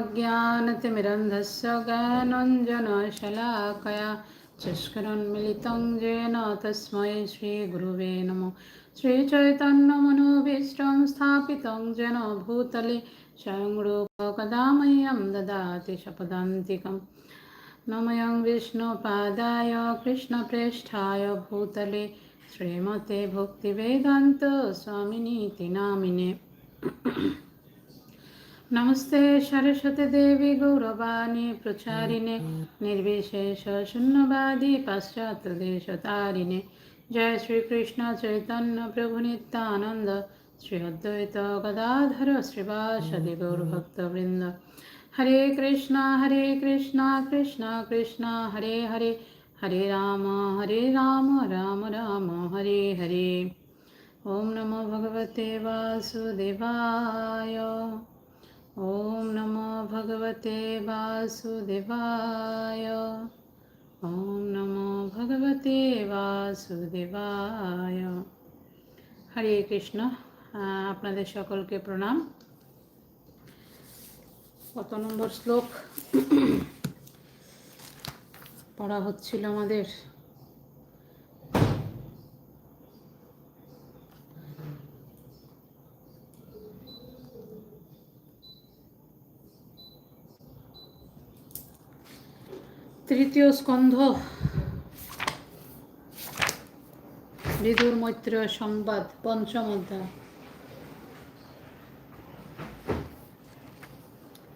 अज्ञानतिमिरन्धस्य ज्ञानञ्जनशलाकया चष्करन्मिलितं येन तस्मै श्रीगुरुवे नमो श्रीचैतन्यमनोभीष्टं स्थापितं येन भूतले स्वयं रूपकदा मह्यं ददाति शपदान्तिकम् नमयं विष्णुपादाय कृष्णप्रेष्ठाय भूतले श्रीमते भक्तिवेदान्त स्वामिनीति नामिने नमस्ते सरस्वती देवी गौरवाणी प्रचारिणे निर्विशेष शून्यवादी पाश्चात्यदेशतारिणे जय श्री कृष्ण चैतन्य प्रभु नित्यानंद श्री अद्वैत गदाधर श्रीवासदि गौरभक्तवृंद हरे कृष्णा हरे कृष्णा कृष्णा कृष्णा हरे हरे हरे राम हरे राम राम राम हरे हरे ओम नमो भगवते वासुदेवाय ॐ नमो भगवते वासुदेवाय ॐ नमो ভগবতে বাসুদেবায় হরে কৃষ্ণ আপনাদের সকলকে প্রণাম কত নম্বর শ্লোক পড়া হচ্ছিল আমাদের তৃতীয় স্কন্ধ। বিদুর মৈত্র সংবাদ, পঞ্চম অধ্যায়।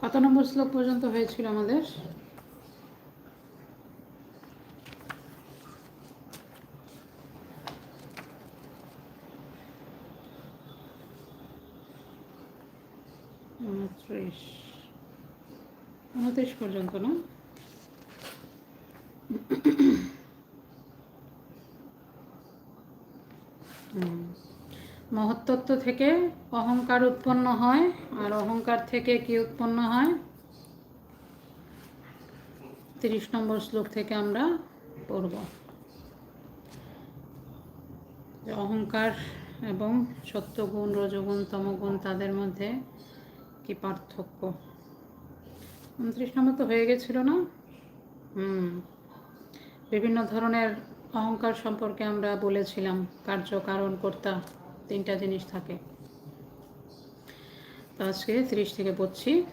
কত নম্বর শ্লোক পর্যন্ত হয়েছিল আমাদের? উনত্রিশ। উনত্রিশ পর্যন্ত, না? মহত্তত্ব থেকে অহংকার উৎপন্ন হয় আর অহংকার থেকে কি উৎপন্ন হয়? তিরিশ নম্বর শ্লোক থেকে আমরা পড়ব। অহংকার এবং সত্যগুণ, রজগুণ, তমগুণ তাদের মধ্যে কি পার্থক্য? উনত্রিশ নম্বর তো হয়ে গেছিল না? হুম বিভিন্ন ধরনের অহংকার সম্পর্কে আমরা বলেছিলাম কার্য কারণ কর্তা তিনটা জিনিস থাকে। আজকে ত্রিশ থেকে পড়ছি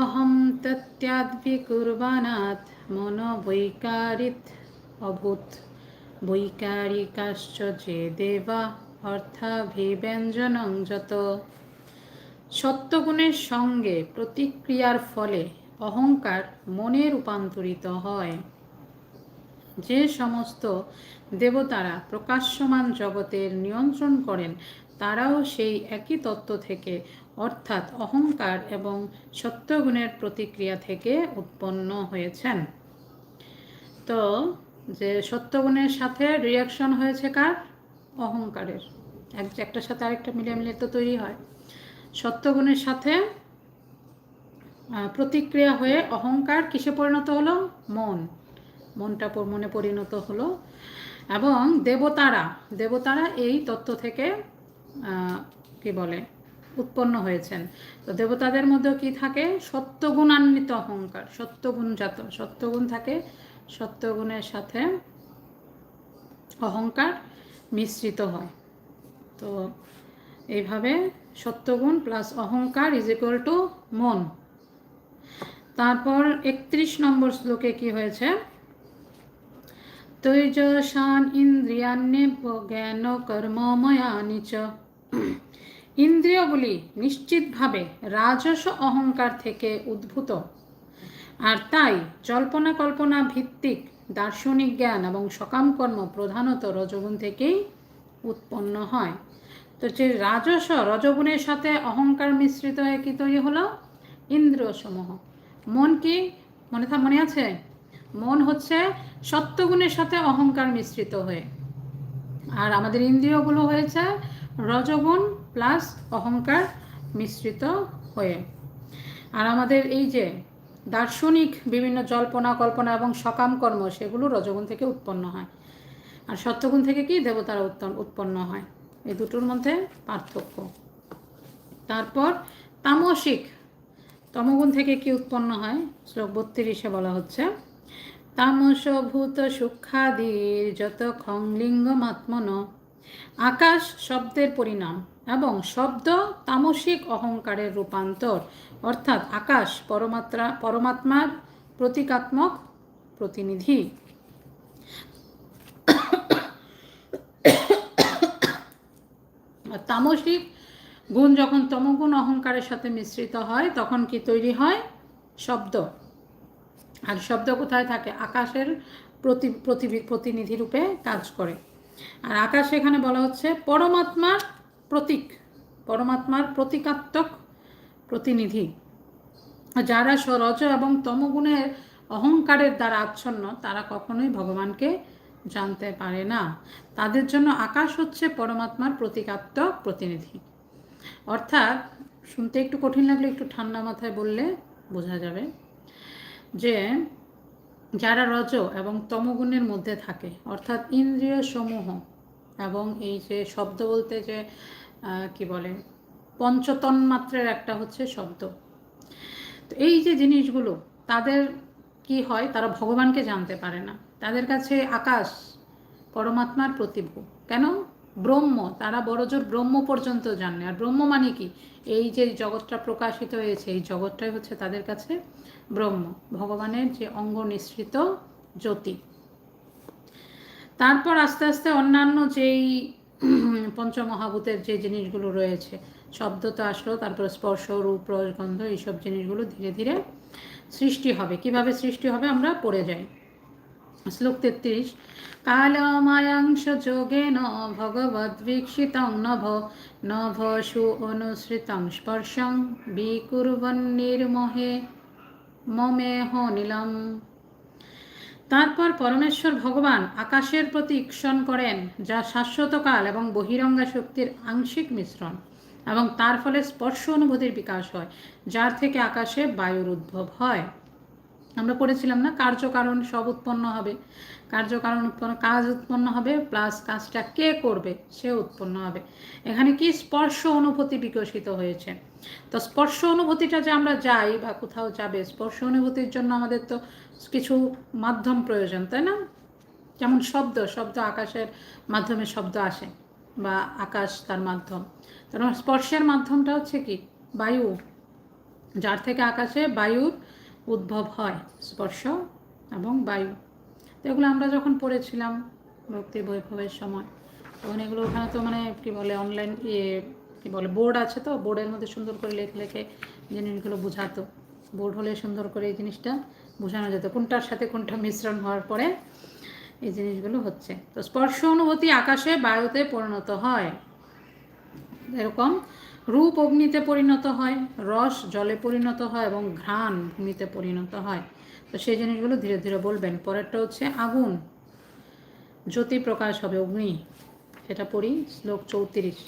অহম তত্যাদ্বিকুর্বানাৎ মন বৈকারিত অভূত। বৈকারিকাশ্চ যে দেবা অর্থাভিব্যঞ্জনং যত। সত্যগুণের সঙ্গে প্রতিক্রিয়ার ফলে অহংকার মনে রূপান্তরিত হয়। যে সমস্ত দেবতারা প্রকাশ্যমান জগতের নিয়ন্ত্রণ করেন, তারাও সেই একই তত্ত্ব থেকে, অর্থাৎ অহংকার এবং সত্যগুণের প্রতিক্রিয়া থেকে উৎপন্ন হয়েছেন। তো, যে সত্যগুণের সাথে রিয়াকশন হয়েছে কার? অহংকারের। এক একটার সাথে আরেকটা মিলে মিলে তো তৈরি হয়। সত্যগুণের সাথে প্রতিক্রিয়া হয়ে অহংকার কিসে পরিণত হলো? মন। মনটা মনে পরিণত হলো। এবং দেবতারা দেবতারা এই তত্ত্ব থেকে কি বলে, উৎপন্ন হয়েছেন। তো দেবতাদের মধ্যে কি থাকে? সত্যগুণান্বিত অহংকার সত্যগুণজাত সত্যগুণ থাকে, সত্যগুণের সাথে অহংকার মিশ্রিত হয়। তো এইভাবে সত্যগুণ প্লাস অহংকার ইজ ইকুয়াল টু মন। তারপর একত্রিশ নম্বর শ্লোকে কি হয়েছে? তৈজসান ইন্দ্রিয়ান্যেব জ্ঞান কর্মময়ানি চ ইন্দ্রিয়গুলি নিশ্চিতভাবে রাজস অহংকার থেকে উদ্ভূত। আর তাই জল্পনা কল্পনা ভিত্তিক দার্শনিক জ্ঞান এবং সকাম কর্ম প্রধানত রজগুণ থেকেই উৎপন্ন হয়। তো যে রাজস রজগুণের সাথে অহংকার মিশ্রিত হয়ে কি তৈরি হলো ইন্দ্রিয় সমূহ মন কি? মনে মনে আছে? মন হচ্ছে সত্যগুণের সাথে অহংকার মিশ্রিত হয়ে। আর আমাদের ইন্দ্রিয়গুলো হয়েছে রজগুণ প্লাস অহংকার মিশ্রিত হয়ে। আর আমাদের এই যে দার্শনিক বিভিন্ন জল্পনা, কল্পনা এবং সকাম কর্ম, সেগুলো রজগুণ থেকে উৎপন্ন হয়। আর সত্যগুণ থেকে কি? দেবতারা উৎপন্ন হয়। এই দুটোর মধ্যে পার্থক্য। তারপর তামসিক। তমগুণ থেকে কি উৎপন্ন হয়? শ্লোক বত্রিশে বলা হচ্ছে। তামস ভূত সূক্ষাদির যত খংলিঙ্গ মাত্মন আকাশ শব্দের পরিণাম এবং শব্দ তামসিক অহংকারের রূপান্তর। অর্থাৎ আকাশ পরমাত্রা, পরমাত্মার প্রতীকাত্মক প্রতিনিধি। তামসিক গুণ যখন তমগুণ অহংকারের সাথে মিশ্রিত হয়, তখন কি তৈরি হয়? শব্দ। আর শব্দ কোথায় থাকে? আকাশের প্রতি প্রতিনিধি রূপে কাজ করে। আর আকাশ এখানে বলা হচ্ছে পরমাত্মার প্রতীক। পরমাত্মার প্রতীকাত্মক প্রতিনিধি। যারা স্বরজ এবং তমগুণের অহংকারের দ্বারা আচ্ছন্ন, তারা কখনোই ভগবানকে জানতে পারে না। তাদের জন্য আকাশ হচ্ছে পরমাত্মার প্রতীকাত্মক প্রতিনিধি। অর্থাৎ শুনতে একটু কঠিন লাগলে একটু ঠান্ডা মাথায় বললে বোঝা যাবে। যে যারা রজ এবং তমগুণের মধ্যে থাকে, অর্থাৎ ইন্দ্রিয় সমূহ এবং এই যে শব্দ বলতে যে কি বলে, পঞ্চতন্মাত্রের একটা হচ্ছে শব্দ। তো এই যে জিনিসগুলো, তাদের কি হয়, তারা ভগবানকে জানতে পারে না। তাদের কাছে আকাশ পরমাত্মার প্রতিভূ। কেন? ব্রহ্ম, তারা বড়জোর ব্রহ্ম পর্যন্ত জানে। আর ব্রহ্ম মানে কি? এই যে জগৎটা প্রকাশিত হয়েছে, এই জগৎটাই হচ্ছে তাদের কাছে ব্রহ্ম, ভগবানের যে অঙ্গ নিঃসৃত জ্যোতি। তারপর আস্তে আস্তে অন্যান্য যেই পঞ্চমহাভূতের যে জিনিসগুলো রয়েছে, শব্দ তো আসলো, তারপর স্পর্শ, রূপ, রস, গন্ধ, এইসব জিনিসগুলো ধীরে ধীরে সৃষ্টি হবে। কীভাবে সৃষ্টি হবে আমরা পড়ে যাই। শ্লোক তেত্রিশ কালমায়াংশ যোগেন ভগবদ্বীক্ষিতং নভ নভসু অনুসৃতং স্পর্শং বিকুর্বন্নির্মহে মমেহ নীলম তারপর পরমেশ্বর ভগবান আকাশের প্রতি ঈক্ষণ করেন, যা শাশ্বতকাল এবং বহিরঙ্গা শক্তির আংশিক মিশ্রণ এবং তার ফলে স্পর্শ অনুভূতির বিকাশ হয়, যার থেকে আকাশে বায়ুর উদ্ভব হয়। আমরা পড়েছিলাম না, কার্যকারণ সব উৎপন্ন হবে। কার্যকারণ উৎপন্ন, কাজ উৎপন্ন হবে প্লাস কাজটা কে করবে, সে উৎপন্ন হবে। এখানে কি স্পর্শ অনুভূতি বিকশিত হয়েছে? তো স্পর্শ অনুভূতিটা যে আমরা যাই বা কোথাও যাবে, স্পর্শ অনুভূতির জন্য আমাদের তো কিছু মাধ্যম প্রয়োজন, তাই না? যেমন শব্দ শব্দ আকাশের মাধ্যমে শব্দ আসে বা আকাশ তার মাধ্যম। কারণ স্পর্শের মাধ্যমটা হচ্ছে কি? বায়ু। যার থেকে আকাশে বায়ুর উদ্ভব হয়, স্পর্শ এবং বায়ু। তো এগুলো আমরা যখন পড়েছিলাম ভক্তি বৈভবের সময়, তখন এগুলো ওখানে তো মানে কী বলে অনলাইন ইয়ে কী বলে বোর্ড আছে তো বোর্ডের মধ্যে সুন্দর করে লেখে লেখে জিনিসগুলো বোঝাতো। বোর্ড হলে সুন্দর করে এই জিনিসটা বোঝানো যেত, কোনটার সাথে কোনটা মিশ্রণ হওয়ার পরে এই জিনিসগুলো হচ্ছে। তো স্পর্শ অনুভূতি আকাশে বায়ুতে পরিণত হয়। এরকম রূপ অগ্নিতে পরিণত হয়, রস জলে পরিণত হয় এবং ঘ্রাণ ভূমিতে পরিণত হয়। তো সেই জিনিসগুলো ধীরে ধীরে বলবেন। পরেরটা হচ্ছে আগুন। জ্যোতি প্রকাশ হবে অগ্নি। সেটা পড়ি শ্লোক চৌত্রিশ।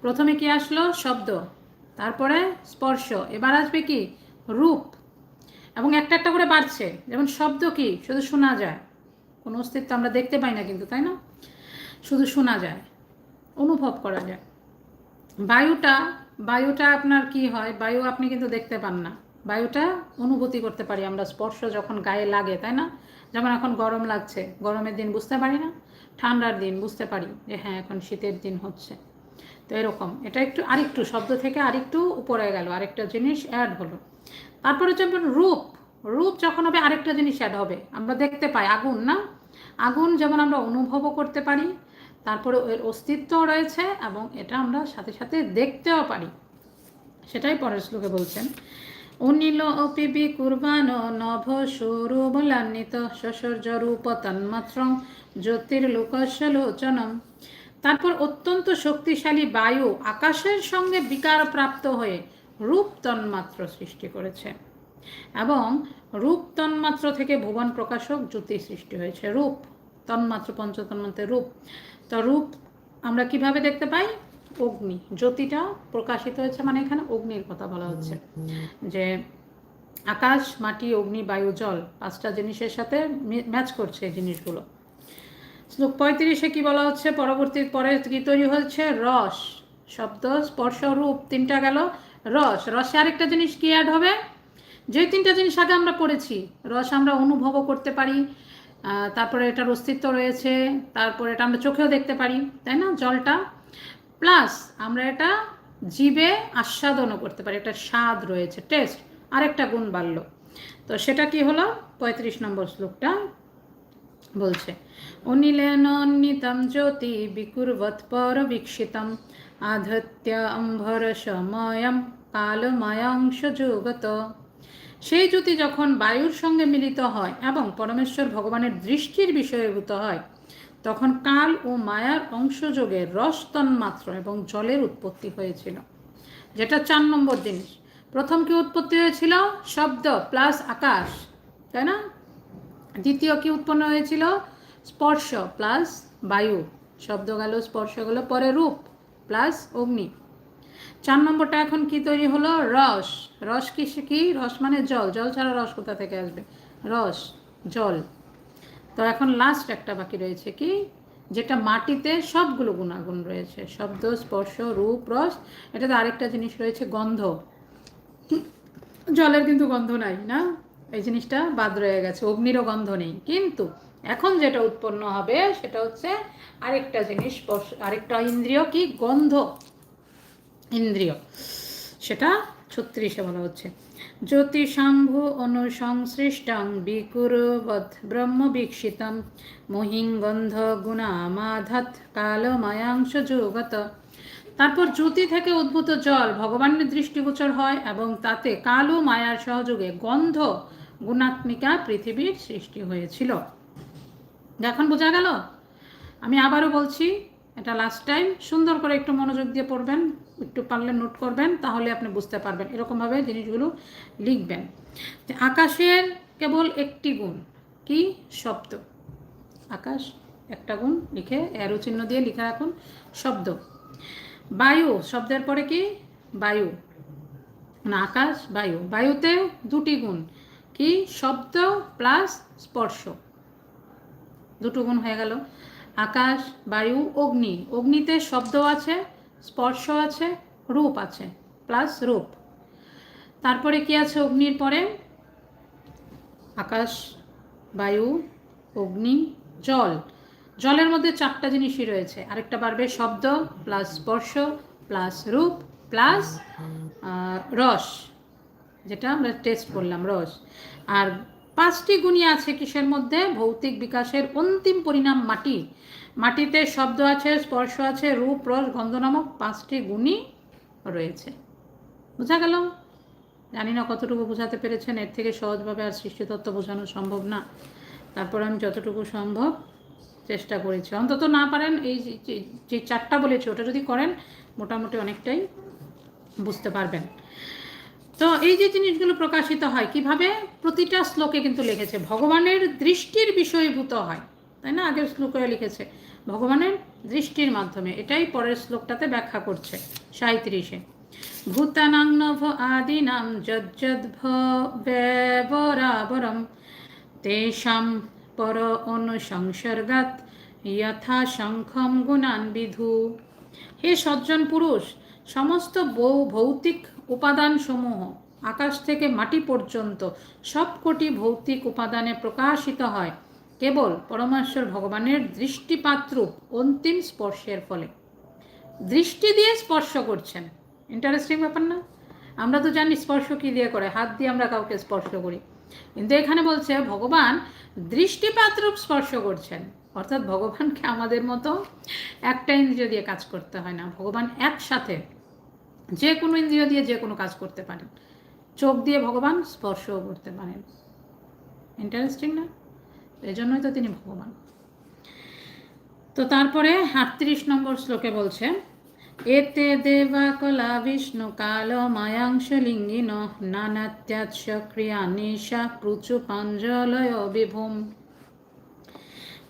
প্রথমে কি আসলো? শব্দ। তারপরে স্পর্শ। এবার আসবে কি? রূপ। এবং একটা একটা করে বাড়ছে। যেমন শব্দ কি? শুধু শোনা যায়। কোনো অস্তিত্ব আমরা দেখতে পাই না কিন্তু, তাই না? শুধু শোনা যায়। অনুভব করা যায়। বায়ুটা বায়ুটা আপনার কি হয়? বায়ু আপনি কিন্তু দেখতে পান না। বায়ুটা অনুভূতি করতে পারি আমরা, স্পর্শ যখন গায়ে লাগে, তাই না? যেমন এখন গরম লাগছে, গরমের দিন বুঝতে পারি না, ঠান্ডার দিন বুঝতে পারি যে হ্যাঁ এখন শীতের দিন হচ্ছে। তো এরকম। এটা একটু আরেকটু, শব্দ থেকে আরেকটু উপরে গেল, আরেকটা জিনিস অ্যাড হলো। তারপরে যেমন রূপ রূপ যখন হবে আরেকটা জিনিস অ্যাড হবে। আমরা দেখতে পাই আগুন, না? আগুন যেমন আমরা অনুভবও করতে পারি তারপরে এর অস্তিত্বও রয়েছে এবং এটা আমরা সাথে সাথে দেখতেও পারি। সেটাই পরের শ্লোকে বলছেন, অনিল অপিবি কুরবান নভ সৌরবলান্বিত সসর্য রূপ তন্মাত্র জ্যোতির্লোকস্য লোচনম। তারপর অত্যন্ত শক্তিশালী বায়ু আকাশের সঙ্গে বিকার প্রাপ্ত হয়ে রূপ তন্মাত্র সৃষ্টি করেছে এবং রূপ তন্মাত্র থেকে ভুবন প্রকাশক জ্যোতি সৃষ্টি হয়েছে। রূপ, তন্মাত্র পঞ্চতন্মাত্রের রূপ। তো রূপ আমরা কীভাবে দেখতে পাই? অগ্নি। জ্যোতিটা প্রকাশিত হয়েছে মানে এখানে অগ্নির কথা বলা হচ্ছে। যে আকাশ, মাটি, অগ্নি, বায়ু, জল পাঁচটা জিনিসের সাথে ম্যাচ করছে এই জিনিসগুলো। শ্লোক পঁয়ত্রিশে কি বলা হচ্ছে? পরবর্তী পরে কি তৈরি হচ্ছে রস। শব্দ, স্পর্শ, রূপ, তিনটা গেল। রস। রসে আরেকটা জিনিস কি অ্যাড হবে? যে তিনটা জিনিস আগে আমরা পড়েছি, রস আমরা অনুভবও করতে পারি তারপরে এটার অস্তিত্ব রয়েছে, তারপরে এটা আমরা চোখেও দেখতে পারি, তাই না? জলটা। প্লাস আমরা এটা জীবে আস্বাদনও করতে পারি, একটা স্বাদ রয়েছে, টেস্ট। আরেকটা গুণ বাড়লো। তো সেটা কি হলো? পঁয়ত্রিশ নম্বর শ্লোকটা বলছে অনিলেনন্বিতম জ্যোতি বিকুর্বৎ পরবীক্ষিতম আধত্য অম্ভর সময়ম কালময়াংশ যোগত সেই জ্যোতি যখন বায়ুর সঙ্গে মিলিত হয় এবং পরমেশ্বর ভগবানের দৃষ্টির বিষয়ভূত হয়, তখন কাল ও মায়ার অংশযোগে রস তন্মাত্র এবং জলের উৎপত্তি হয়েছিল। যেটা চার নম্বর জিনিস। প্রথম কি উৎপত্তি হয়েছিল? শব্দ প্লাস আকাশ, তাই না? দ্বিতীয় কি উৎপন্ন হয়েছিল? স্পর্শ প্লাস বায়ু। শব্দ গেল, স্পর্শ গেল, পরে রূপ প্লাস অগ্নি। চার নম্বরটা এখন কি তৈরি হলো? রস। রস কি কি? রস মানে জল। জল ছাড়া রস কোথা থেকে আসবে? রস, জল। তো এখন লাস্ট একটা বাকি রয়েছে কি? যেটা মাটিতে সবগুলো গুণাগুণ রয়েছে। শব্দ, স্পর্শ, রূপ, রস। এটাতে আরেকটা জিনিস রয়েছে, গন্ধ। জলের কিন্তু গন্ধ নাই, না? এই জিনিসটা বাদ রয়ে গেছে। অগ্নিরও গন্ধ নেই। কিন্তু এখন যেটা উৎপন্ন হবে সেটা হচ্ছে আরেকটা জিনিস আরেকটা ইন্দ্রিয় কি? গন্ধ। ইন্দ্রিয়। সেটা ছত্রিশে বলা হচ্ছে। জ্যোতিষাম্ভু অনুসংসৃষ্টং বিকুরবধ ব্রহ্ম বীক্ষিতম মহিং গন্ধ গুণামাধাত কালময়াংশ যোগত। তারপর জ্যোতি থেকে উদ্ভূত জল ভগবানের দৃষ্টিগোচর হয় এবং তাতে কালো মায়ার সহযোগে গন্ধ গুণাত্মিকা পৃথিবীর সৃষ্টি হয়েছিল। এখন বোঝা গেল? আমি আবারও বলছি এটা লাস্ট টাইম সুন্দর করে একটু মনোযোগ দিয়ে পড়বেন, একটু পারলে নোট করবেন, তাহলে আপনি বুঝতে পারবেন। এরকমভাবে জিনিসগুলো লিখবেন। যে আকাশের কেবল একটি গুণ, কি? শব্দ। আকাশ একটা গুণ লিখে অ্যারো চিহ্ন দিয়ে লিখে রাখুন, শব্দ। বায়ু, শব্দের পরে কি? বায়ু। না আকাশ, বায়ু। বায়ুতে দুটি গুণ, কি? শব্দ প্লাস স্পর্শ। দুটো গুণ হয়ে গেল। আকাশ, বায়ু, অগ্নি। অগ্নিতে শব্দ আছে, স্পর্শ আছে, রূপ আছে প্লাস রূপ। তারপরে কি আছে অগ্নির পরে? আকাশ, বায়ু, অগ্নি, জল। জলের মধ্যে চারটা জিনিসই রয়েছে। আরেকটা বাড়বে শব্দ প্লাস স্পর্শ প্লাস রূপ প্লাস রস। যেটা আমরা টেস্ট করলাম, রস। আর পাঁচটি গুণই আছে কিসের মধ্যে? ভৌতিক বিকাশের অন্তিম পরিণাম মাটি। মাটিতে শব্দ আছে, স্পর্শ আছে, রূপ, রস, গন্ধ নামক পাঁচটি গুণই রয়েছে। বোঝা গেল? জানি না কতটুকু বোঝাতে পেরেছেন, এর থেকে সহজভাবে আর সৃষ্টিতত্ত্ব বোঝানো সম্ভব না। তারপর আমি যতটুকু সম্ভব চেষ্টা করেছি। অন্তত না পারেন, এই যে চারটা বলেছি, ওটা যদি করেন, মোটামুটি অনেকটাই বুঝতে পারবেন। তো এই যে জিনিসগুলো প্রকাশিত হয়, কীভাবে? প্রতিটা শ্লোকে কিন্তু লিখেছে, ভগবানের দৃষ্টির বিষয়ভূত হয়। তাই না? আগের শ্লোকে লিখেছে, ভগবানের দৃষ্টির মাধ্যমে। এটাই পরের শ্লোকটাতে ব্যাখ্যা করছে সাঁত্রিশে ভূতানাং নভ আদিনাম যজ্জদ্ভ ব্যবরাবরম, তেষাম পর অনুসংসর্গাত যথা শঙ্খম গুণান বিধু হে সজ্জন পুরুষ, সমস্ত বৌ ভৌতিক উপাদানসমূহ, আকাশ থেকে মাটি পর্যন্ত সবকটি ভৌতিক উপাদানে প্রকাশিত হয়। কেবল পরমেশ্বর ভগবানের দৃষ্টিপাতরূপ অন্তিম স্পর্শের ফলে। দৃষ্টি দিয়ে স্পর্শ করছেন। ইন্টারেস্টিং ব্যাপার না? আমরা তো জানি স্পর্শ কী দিয়ে করে, হাত দিয়ে আমরা কাউকে স্পর্শ করি। কিন্তু এখানে বলছে ভগবান দৃষ্টিপাতরূপ স্পর্শ করছেন। অর্থাৎ ভগবানকে আমাদের মতো একটা ইন্দ্রিয় দিয়ে কাজ করতে হয় না। ভগবান একসাথে যে কোনো ইন্দ্রিয় দিয়ে যে কোনো কাজ করতে পারেন। চোখ দিয়ে ভগবান, স্পর্শও করতে পারেন। ইন্টারেস্টিং না? এই জন্যই তো তিনি ভগবান। তো তারপরে আটত্রিশ নম্বর শ্লোকে বলছে, এতে দেবা কলা বিষ্ণু কাল মায়াংশ লিঙ্গিন নানাত্যাৎস ক্রিয়া নিশা প্রচু পাঞ্জলয় বিভূম।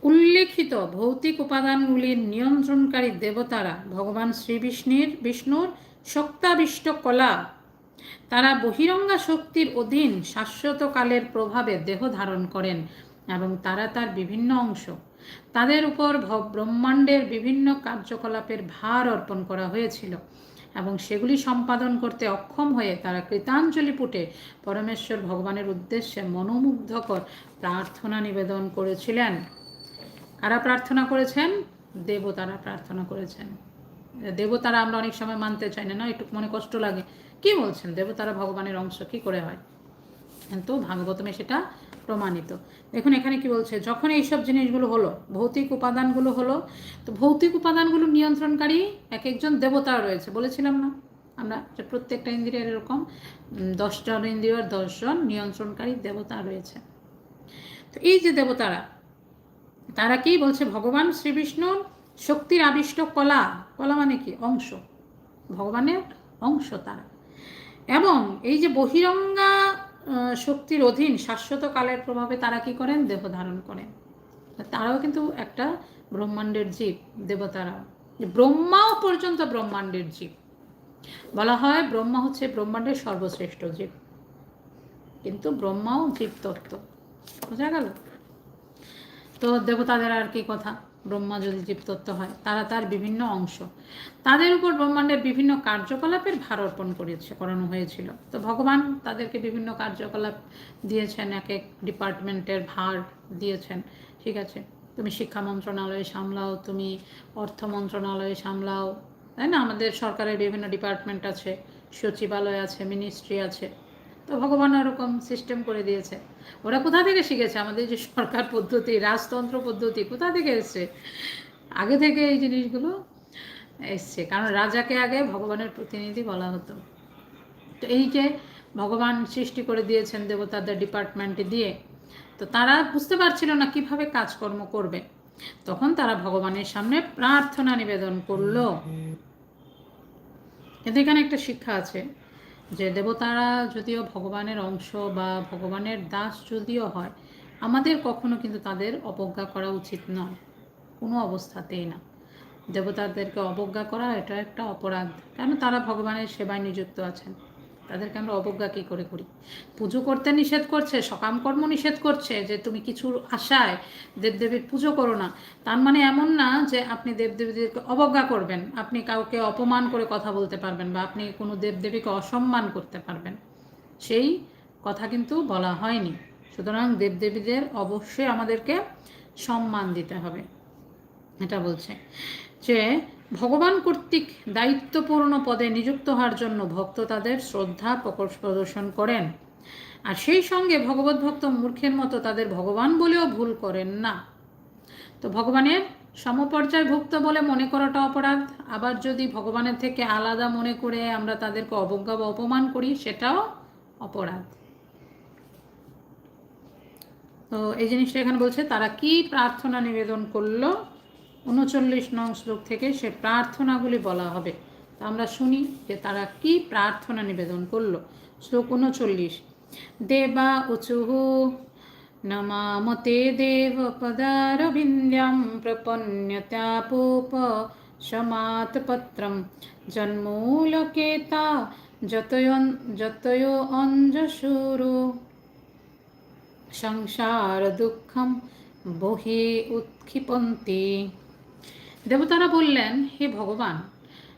উল্লেখিত ভৌতিক উপাদানগুলির নিয়ন্ত্রণকারী দেবতারা ভগবান শ্রী বিষ্ণুর বিষ্ণুর শক্তাবিষ্ট কলা তারা বহিরঙ্গা শক্তির অধীন শাশ্বতকালের প্রভাবে দেহ ধারণ করেন এবং তারা তার বিভিন্ন অংশ, তাদের উপর ব্রহ্মাণ্ডের বিভিন্ন কার্যকলাপের ভার অর্পণ করা হয়েছিল এবং সেগুলি সম্পাদন করতে অক্ষম হয়ে তারা কৃতাঞ্জলি পুটে পরমেশ্বর ভগবানের উদ্দেশ্যে মনোমুগ্ধকর প্রার্থনা নিবেদন করেছিলেন। কারা প্রার্থনা করেছেন? দেবতারা প্রার্থনা করেছেন। দেবতারা আমরা অনেক সময় মানতে চাই না না, একটু মনে কষ্ট লাগে। কি বলছেন? দেবতারা ভগবানের অংশ, কি করে হয়? কিন্তু ভাগবতমে সেটা প্রমাণিত। দেখুন, এখানে কি বলছে, যখন এইসব জিনিসগুলো হলো, ভৌতিক উপাদানগুলো হলো, তো ভৌতিক উপাদানগুলো নিয়ন্ত্রণকারী এক একজন দেবতা রয়েছে। বলেছিলাম না? আমরা প্রত্যেকটা ইন্দ্রিয়ের এরকম দশজন ইন্দ্রিয়র দশজন নিয়ন্ত্রণকারী দেবতা রয়েছে। তো এই যে দেবতারা, তারা কি বলছে? ভগবান শ্রীবিষ্ণুর শক্তির আবিষ্ট কলা কলা মানে কি? অংশ। ভগবানের অংশ তারা। এবং এই যে বহিরঙ্গা শক্তির অধীন শাশ্বত কালের প্রভাবে তারা কি করেন? দেহ ধারণ করেন। তারাও কিন্তু একটা ব্রহ্মাণ্ডের জীব দেবতারাও যে ব্রহ্মাও পর্যন্ত ব্রহ্মাণ্ডের জীব। বলা হয় ব্রহ্মা হচ্ছে ব্রহ্মাণ্ডের সর্বশ্রেষ্ঠ জীব। কিন্তু ব্রহ্মাও জীব তত্ত্ব বোঝা গেল? তো দেবতাদের আর কি কথা? ব্রহ্মা যদি জীবতত্ত্ব হয়, তারা তার বিভিন্ন অংশ। তাদের উপর ব্রহ্মাণ্ডের বিভিন্ন কার্যকলাপের ভার অর্পণ করেছে, করানো হয়েছিল। তো ভগবান তাদেরকে বিভিন্ন কার্যকলাপ দিয়েছেন, এক এক ডিপার্টমেন্টের ভার দিয়েছেন, ঠিক আছে? তুমি শিক্ষা মন্ত্রণালয়ে সামলাও, তুমি অর্থ মন্ত্রণালয়ে সামলাও, তাই না? আমাদের সরকারের বিভিন্ন ডিপার্টমেন্ট আছে, সচিবালয় আছে মিনিস্ট্রি আছে। তো ভগবান ওরকম সিস্টেম করে দিয়েছে। ওরা কোথা থেকে শিখেছে? আমাদের যে সরকার পদ্ধতি, রাজতন্ত্র পদ্ধতি, কোথা থেকে এসছে? আগে থেকে এই জিনিসগুলো এসছে। কারণ রাজাকে আগে ভগবানের প্রতিনিধি বলা হতো। তো এই যে ভগবান সৃষ্টি করে দিয়েছেন দেবতাদের ডিপার্টমেন্টে দিয়ে, তো তারা বুঝতে পারছিল না কীভাবে কাজকর্ম করবে। তখন তারা ভগবানের সামনে প্রার্থনা নিবেদন করল। কিন্তু এখানে একটা শিক্ষা আছে। যে দেবতারা যদিও ভগবানের অংশ বা ভগবানের দাস যদিও হয়, আমাদের কখনো কিন্তু তাদের অবজ্ঞা করা উচিত নয়। কোনো অবস্থাতেই না। দেবতাদেরকে অবজ্ঞা করা এটা একটা অপরাধ। কেন? তারা ভগবানের সেবায় নিযুক্ত আছেন। তাদেরকে আমরা অবজ্ঞা কী করে করি? পুজো করতে নিষেধ করছে সকাম কর্ম নিষেধ করছে যে তুমি কিছুর আশায় দেবদেবীর পুজো করো না। তার মানে এমন না যে আপনি দেবদেবীদেরকে অবজ্ঞা করবেন, আপনি কাউকে অপমান করে কথা বলতে পারবেন বা আপনি কোনো দেবদেবীকে অসম্মান করতে পারবেন। সেই কথা কিন্তু বলা হয়নি। সুতরাং দেবদেবীদের অবশ্যই আমাদেরকে সম্মান দিতে হবে। এটা বলছে। যে ভগবান কর্তৃক দায়িত্বপূর্ণ পদে নিযুক্ত হওয়ার জন্য ভক্ত তাদের শ্রদ্ধা প্রদর্শন করেন। আর সেই সঙ্গে ভগবত ভক্ত মূর্খের মতো তাদের ভগবান বলেও ভুল করেন না। তো ভগবানের সমপর্যায় সমপর্যায়ভুক্ত বলে মনে করাটা অপরাধ। আবার যদি ভগবানের থেকে আলাদা মনে করে আমরা তাদেরকে অবজ্ঞা বা অপমান করি, সেটাও অপরাধ। তো এই জিনিসটা এখানে বলছে, তারা কি প্রার্থনা নিবেদন করল? উনচল্লিশ নং শ্লোক থেকে সে প্রার্থনাগুলি বলা হবে। তা আমরা শুনি যে তারা কি প্রার্থনা নিবেদন করল। শ্লোক উনচল্লিশ। দেবা উচুহ নমামতে দেব পদারবিন্দ্যাম প্রপন্যতাপোপ সমাতপত্রম জন্মূলকেতা যতয়ন, যতয় অঞ্জসুরু। সংসার দুঃখম বহি উৎক্ষিপন্তি। দেবতারা বললেন, হে ভগবান,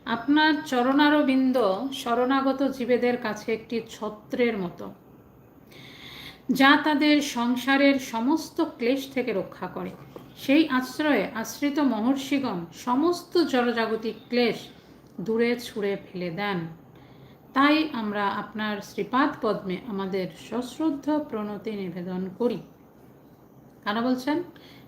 আপনার চরণারবিন্দ শরণাগত জীবেদের কাছে একটি ছত্রের মতো, যা তাদের সংসারের সমস্ত ক্লেশ থেকে রক্ষা করে। সেই আশ্রয়ে আশ্রিত মহর্ষিগণ সমস্ত জড়জাগতিক ক্লেশ দূরে ছুঁড়ে ফেলে দেন। তাই আমরা আপনার শ্রীপাদ পদ্মে আমাদের সশ্রদ্ধ প্রণতি নিবেদন করি। কারা বলছেন?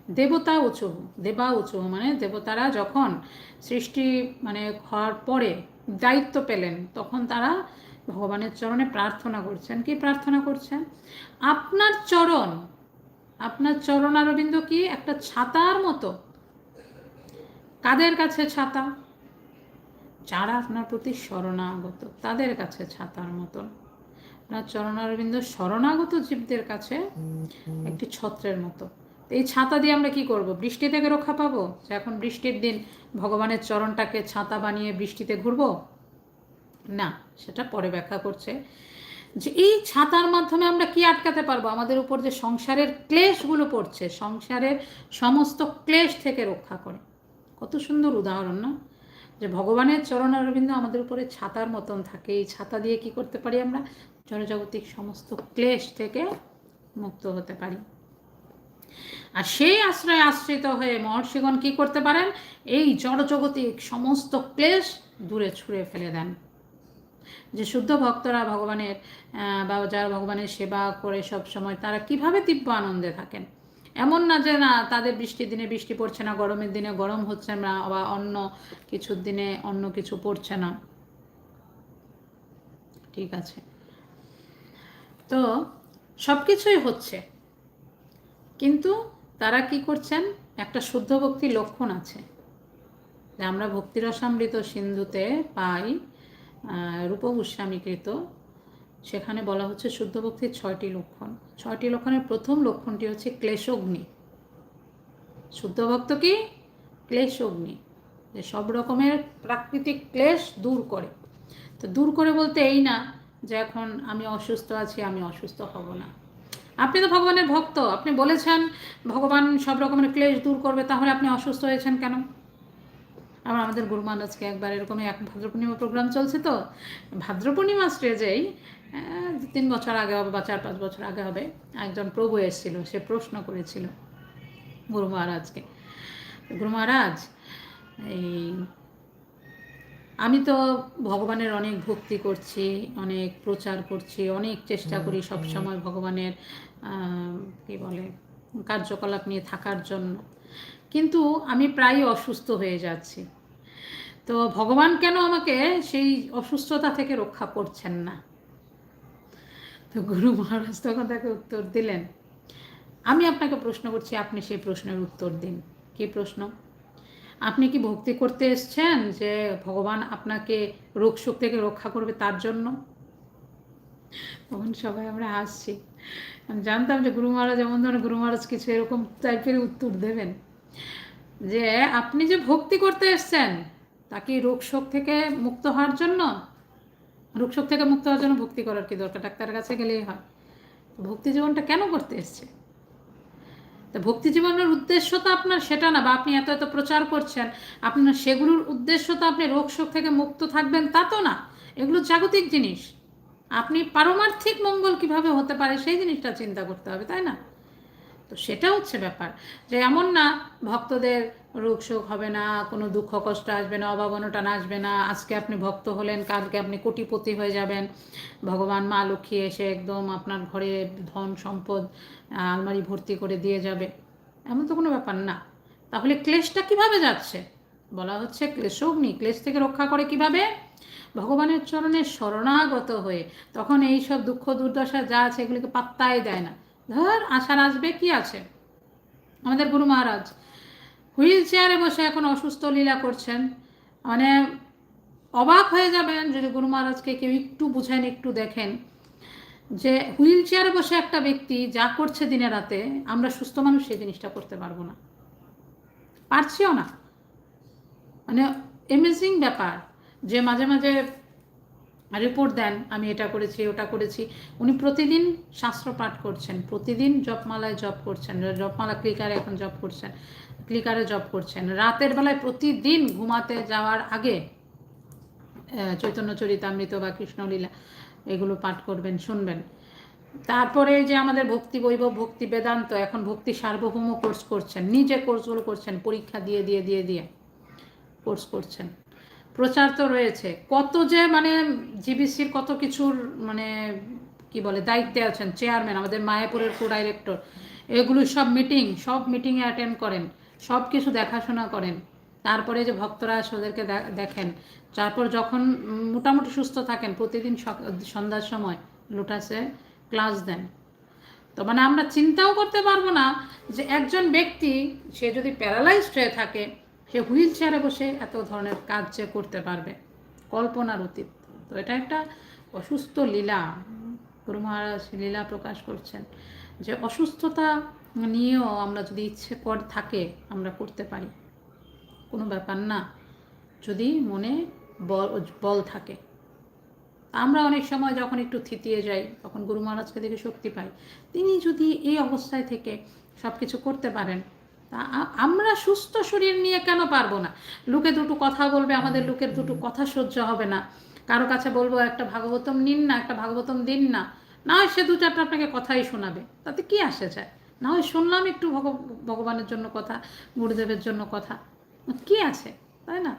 দেবতা উঁচু দেবা উঁচু মানে দেবতারা যখন সৃষ্টি মানে হওয়ার পরে দায়িত্ব পেলেন তখন তারা ভগবানের চরণে প্রার্থনা করছেন। কি প্রার্থনা করছেন? আপনার চরণ আপনার চরণ অরবিন্দ কি একটা ছাতার মতো? কাদের কাছে ছাতা? যারা আপনার প্রতি শরণাগত তাদের কাছে ছাতার মতন। আপনার চরণারবিন্দ শরণাগত জীবদের কাছে একটি ছত্রের মতো। এই ছাতা দিয়ে আমরা কি করব? বৃষ্টি থেকে রক্ষা পাবো? এখন বৃষ্টির দিন, ভগবানের চরণটাকে ছাতা বানিয়ে বৃষ্টিতে ঘুরবো? না, সেটা পরে ব্যাখ্যা করছে। যে এই ছাতার মাধ্যমে আমরা কি আটকাতে পারব? আমাদের উপর যে সংসারের ক্লেশগুলো পড়ছে, সংসারের সমস্ত ক্লেশ থেকে রক্ষা করে। কত সুন্দর উদাহরণ, না? যে ভগবানের চরণারবিন্দ আমাদের উপরে ছাতার মতন থাকে। এই ছাতা দিয়ে কি করতে পারি আমরা? জনজাগতিক সমস্ত ক্লেশ থেকে মুক্ত হতে পারি। আর সেই আশ্রয়ে আশ্রিত হয়ে মহর্ষিগণ কি করতে পারেন? এই জড়জগতিক সমস্ত ক্লেশ দূরে ছুঁড়ে ফেলে দেন। যে শুদ্ধ ভক্তরা ভগবানের বা যারা ভগবানের সেবা করে সব সময়, তারা কীভাবে দিব্য আনন্দে থাকেন? এমন না যে না, তাদের বৃষ্টির দিনে বৃষ্টি পড়ছে না, গরমের দিনে গরম হচ্ছে না, বা অন্য কিছুর দিনে অন্য কিছু পড়ছে না। ঠিক আছে। তো সব কিছুই হচ্ছে। কিন্তু তারা কি করছেন? একটা শুদ্ধ ভক্তির লক্ষণ আছে। যে আমরা ভক্তিরসামৃত সিন্ধুতে পাই রূপ গোস্বামীকৃত সেখানে বলা হচ্ছে শুদ্ধ ভক্তির ছয়টি লক্ষণ। ছয়টি লক্ষণের প্রথম লক্ষণটি হচ্ছে ক্লেশগ্নি। শুদ্ধ ভক্ত কি? ক্লেশগ্নি। যে সব রকমের প্রাকৃতিক ক্লেশ দূর করে। তো দূর করে বলতে এই না যে এখন আমি অসুস্থ আছি, আমি অসুস্থ হব না। আপনি তো ভগবানের ভক্ত। আপনি বলেছেন, ভগবান সব রকমের ক্লেশ দূর করবে, তাহলে আপনি অসুস্থ হয়েছেন কেন? আবার আমাদের গুরু মহারাজকে একবার এরকম এক ভাদ্র পূর্ণিমা প্রোগ্রাম চলছে তো। ভাদ্র পূর্ণিমা স্টেজেই তিন বছর আগে হবে বা চার পাঁচ বছর আগে হবে, একজন প্রভু এসেছিল, সে প্রশ্ন করেছিল গুরু মহারাজকে গুরু মহারাজ এই আমি তো ভগবানের অনেক ভক্তি করছি অনেক প্রচার করছি অনেক চেষ্টা করি সব সময় ভগবানের কি বলে কার্যকলাপ নিয়ে থাকার জন্য। কিন্তু আমি প্রায় অসুস্থ হয়ে যাচ্ছি। তো ভগবান কেন আমাকে সেই অসুস্থতা থেকে রক্ষা করছেন না? তো গুরু মহারাজ তখন তাকে উত্তর দিলেন আমি আপনাকে প্রশ্ন করছি আপনি সেই প্রশ্নের উত্তর দিন। কি প্রশ্ন? আপনি কি ভক্তি করতে এসছেন যে ভগবান আপনাকে রোগ শোক থেকে রক্ষা করবে তার জন্য? তখন সবাই আমরা হাসছি। আমি জানতাম যে গুরু মহারাজ এমন ধরনের গুরু মহারাজ কিছু এরকম টাইপের উত্তর দেবেন। যে আপনি যে ভক্তি করতে এসছেন, তা কি রোগ শোক থেকে মুক্ত হওয়ার জন্য? রোগ শোক থেকে মুক্ত হওয়ার জন্য ভক্তি করার কি দরকার? ডাক্তারের কাছে গেলেই হয়। ভক্তি জীবনটা কেন করতে এসছে? তো ভক্তি জীবনের উদ্দেশ্য তো আপনার, সেটা না, বা আপনি এত এত প্রচার করছেন, আপনার সেগুলোর উদ্দেশ্য তো আপনি রোগ শোক থেকে মুক্ত থাকবেন, তা তো না, এগুলো জাগতিক জিনিস। আপনি পারমার্থিক মঙ্গল কীভাবে হতে পারে, সেই জিনিসটা চিন্তা করতে হবে, তাই না? তো সেটা হচ্ছে ব্যাপার যে এমন না ভক্তদের রোগ শোক হবে না, কোনো দুঃখ কষ্ট আসবে না অভাবনটা আসবে না, আজকে আপনি ভক্ত হলেন, কালকে আপনি কোটিপতি হয়ে যাবেন। ভগবান মা লক্ষ্মী এসে একদম আপনার ঘরে ধন সম্পদ আলমারি ভর্তি করে দিয়ে যাবে। এমন তো কোনো ব্যাপার না। তাহলে ক্লেশটা কীভাবে যাচ্ছে? বলা হচ্ছে ক্লেশগ্নি ক্লেশ থেকে রক্ষা করে কীভাবে? ভগবানের চরণে শরণাগত হয়ে। তখন এই সব দুঃখ দুর্দশা যা আছে এগুলিকে পাত্তাই দেয় না। ধর আশার আসবে, কি আছে? আমাদের গুরু মহারাজ হুইল চেয়ারে বসে এখন অসুস্থ লীলা করছেন। মানে অবাক হয়ে যাবেন যদি গুরু মহারাজকে কেউ একটু বুঝেন, একটু দেখেন যে হুইল চেয়ারে বসে একটা ব্যক্তি যা করছে দিনে রাতে, আমরা সুস্থ মানুষ, সেই জিনিসটা করতে পারব না। পারছিও না। মানে এমেজিং ব্যাপার যে মাঝে মাঝে রিপোর্ট দেন, আমি এটা করেছি, ওটা করেছি। উনি প্রতিদিন শাস্ত্র পাঠ করছেন, প্রতিদিন জপমালায় জপ করছেন, জপমালা ক্লিকারে এখন জপ করছেন, ক্লিকারে জব করছেন। রাতের বেলায় প্রতিদিন ঘুমাতে যাওয়ার আগে চৈতন্য চরিতামৃত বা কৃষ্ণলীলা, এগুলো পাঠ করবেন, শুনবেন। তারপরে যে আমাদের ভক্তি বৈভব, ভক্তি বেদান্ত, এখন ভক্তি সার্বভৌম কোর্স করছেন, নিজে কোর্সগুলো করছেন, পরীক্ষা দিয়ে দিয়ে দিয়ে দিয়ে কোর্স করছেন। প্রচার তো রয়েছে। কত যে মানে জিবিসির কত কিছুর মানে কি বলে, দায়িত্বে আছেন চেয়ারম্যান, আমাদের মায়াপুরের কো ডাইরেক্টর এগুলো সব মিটিং, সব মিটিংয়ে অ্যাটেন্ড করেন, সব কিছু দেখাশোনা করেন। তারপরে যে ভক্তরা আসে ওদেরকে দেখেন। তারপর যখন মোটামুটি সুস্থ থাকেন, প্রতিদিন সন্ধ্যার সময় লোটাসে ক্লাস দেন। তো মানে আমরা চিন্তাও করতে পারব না যে একজন ব্যক্তি, সে যদি প্যারালাইজড হয়ে থাকে সে হুইল চেয়ারে বসে এত ধরনের কাজ যে করতে পারবে, কল্পনার অতীত। তো এটা একটা অসুস্থ লীলা, গুরু মহারাজ লীলা প্রকাশ করছেন, যে অসুস্থতা নিয়েও আমরা যদি ইচ্ছে কর থাকে আমরা করতে পারি। কোনো ব্যাপার না, যদি মনে বল বল থাকে। আমরা অনেক সময় যখন একটু থিতিয়ে যাই, তখন গুরু মহারাজকে দেখে শক্তি পাই। তিনি যদি এই অবস্থায় থেকে সব কিছু করতে পারেন তা আমরা সুস্থ শরীর নিয়ে কেন পারব না? লোকে দুটো কথা বলবে, আমাদের লোকের দুটো কথা সহ্য হবে না। কারও কাছে বলব, একটা ভাগবতম নিন না, একটা ভাগবতম দিন না। না হয় সে দু চারটা আপনাকে কথাই শোনাবে, তাতে কি আসে যায়? না হয় শুনলাম একটু ভগ- ভগবানের জন্য কথা, গুরুদেবের জন্য কথা। কি আছে? তাই না?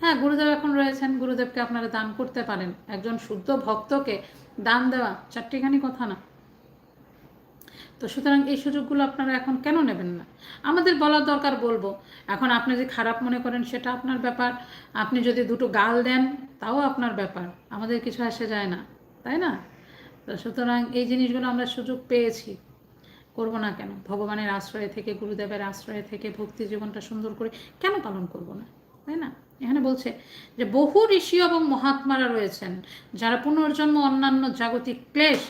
হ্যাঁ গুরুদেব এখন রয়েছেন, গুরুদেবকে আপনারা দান করতে পারেন। একজন শুদ্ধ ভক্তকে দান দেওয়া চারটিখানি কথা না। তো সুতরাং এই সুযোগগুলো আপনারা এখন কেন নেবেন না? আমাদের বলার দরকার বলব, এখন আপনি যদি খারাপ মনে করেন সেটা আপনার ব্যাপার, আপনি যদি দুটো গাল দেন তাও আপনার ব্যাপার, আমাদের কিছু আসে যায় না, তাই না? তো সুতরাং এই জিনিসগুলো আমরা সুযোগ পেয়েছি, করব না কেন? ভগবানের আশ্রয়ে থেকে, গুরুদেবের আশ্রয়ে থেকে, ভক্তি জীবনটা সুন্দর করে কেন পালন করব না, তাই না? এখানে বলছে যে বহু ঋষি এবং মহাত্মারা রয়েছেন, যারা পুনর্জন্ম অন্যান্য জাগতিক ক্লেশ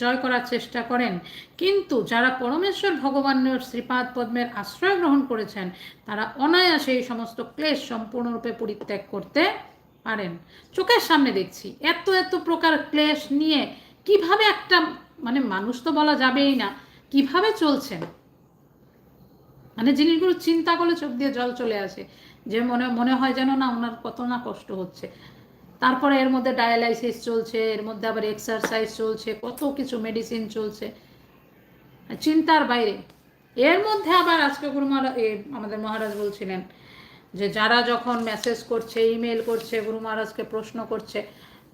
জয় করার চেষ্টা করেন। কিন্তু যারা পরমেশ্বর ভগবানের শ্রীপাদ পদ্মের আশ্রয় গ্রহণ করেছেন, তারা অনায়াসে এই সমস্ত ক্লেশ সম্পূর্ণরূপে পরিত্যাগ করতে পারেন। চোখের সামনে দেখছি, এত এত প্রকার ক্লেশ নিয়ে কীভাবে একটা মানে মানুষ তো বলা যাবেই না, কীভাবে চলছেন? মানে জিনিসগুলো চিন্তা করলে চোখ দিয়ে জল চলে আসে, যে মনে মনে হয় যেন না, ওনার কত না কষ্ট হচ্ছে। তারপরে এর মধ্যে ডায়ালাইসিস চলছে, এর মধ্যে আবার এক্সারসাইজ চলছে, কত কিছু মেডিসিন চলছে। চিন্তার বাইরে। এর মধ্যে আবার আজকে গুরু আমাদের মহারাজ বলছিলেন যে যারা যখন মেসেজ করছে ইমেল করছে, গুরু মহারাজকে প্রশ্ন করছে,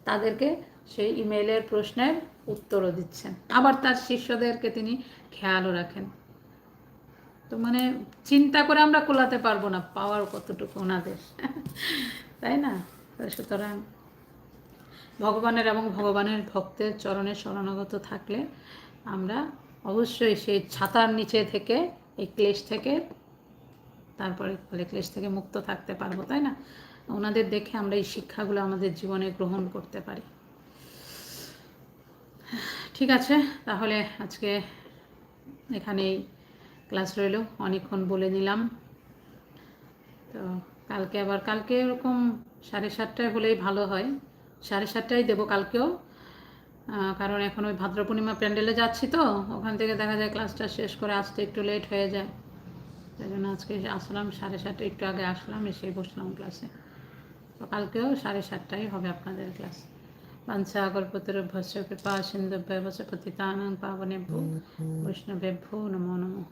তাদেরকে সেই ইমেলের প্রশ্নের উত্তরও দিচ্ছেন। আবার তার শিষ্যদেরকে তিনি খেয়ালও রাখেন। তো মানে চিন্তা করে আমরা কোলাতে পারব না, পাওয়ার কতটুকু ওনাদের। তাই না? সুতরাং ভগবানের এবং ভগবানের ভক্তের চরণে শরণাগত থাকলে আমরা অবশ্যই সেই ছাতার নিচে থেকে, এই ক্লেশ থেকে, তারপরে ফলে ক্লেশ থেকে মুক্ত থাকতে পারব, তাই না? ওনাদের দেখে আমরা এই শিক্ষাগুলো আমাদের জীবনে গ্রহণ করতে পারি। ঠিক আছে, তাহলে আজকে এখানেই ক্লাস রইল, অনেকক্ষণ বলে নিলাম। তো কালকে আবার, কালকে এরকম সাড়ে সাতটায় হলেই ভালো হয়। সাড়ে সাতটায় দেবো কালকেও। কারণ এখন ওই ভাদ্র পূর্ণিমা প্যান্ডেলে যাচ্ছি তো, ওখান থেকে দেখা যায় ক্লাসটা শেষ করে আসতে একটু লেট হয়ে যায়। তাই জন্য আজকে আসলাম, সাড়ে সাতটা একটু আগে আসলাম, এসে বসলাম ক্লাসে। তো কালকেও সাড়ে সাতটায় হবে আপনাদের ক্লাস। পঞ্চা কল্পতর ভস্য কৃপা সিন্ধু ব্যবচ পতিতানং পাবনেভ্যো বৈষ্ণবেভ্যো নমো নমঃ।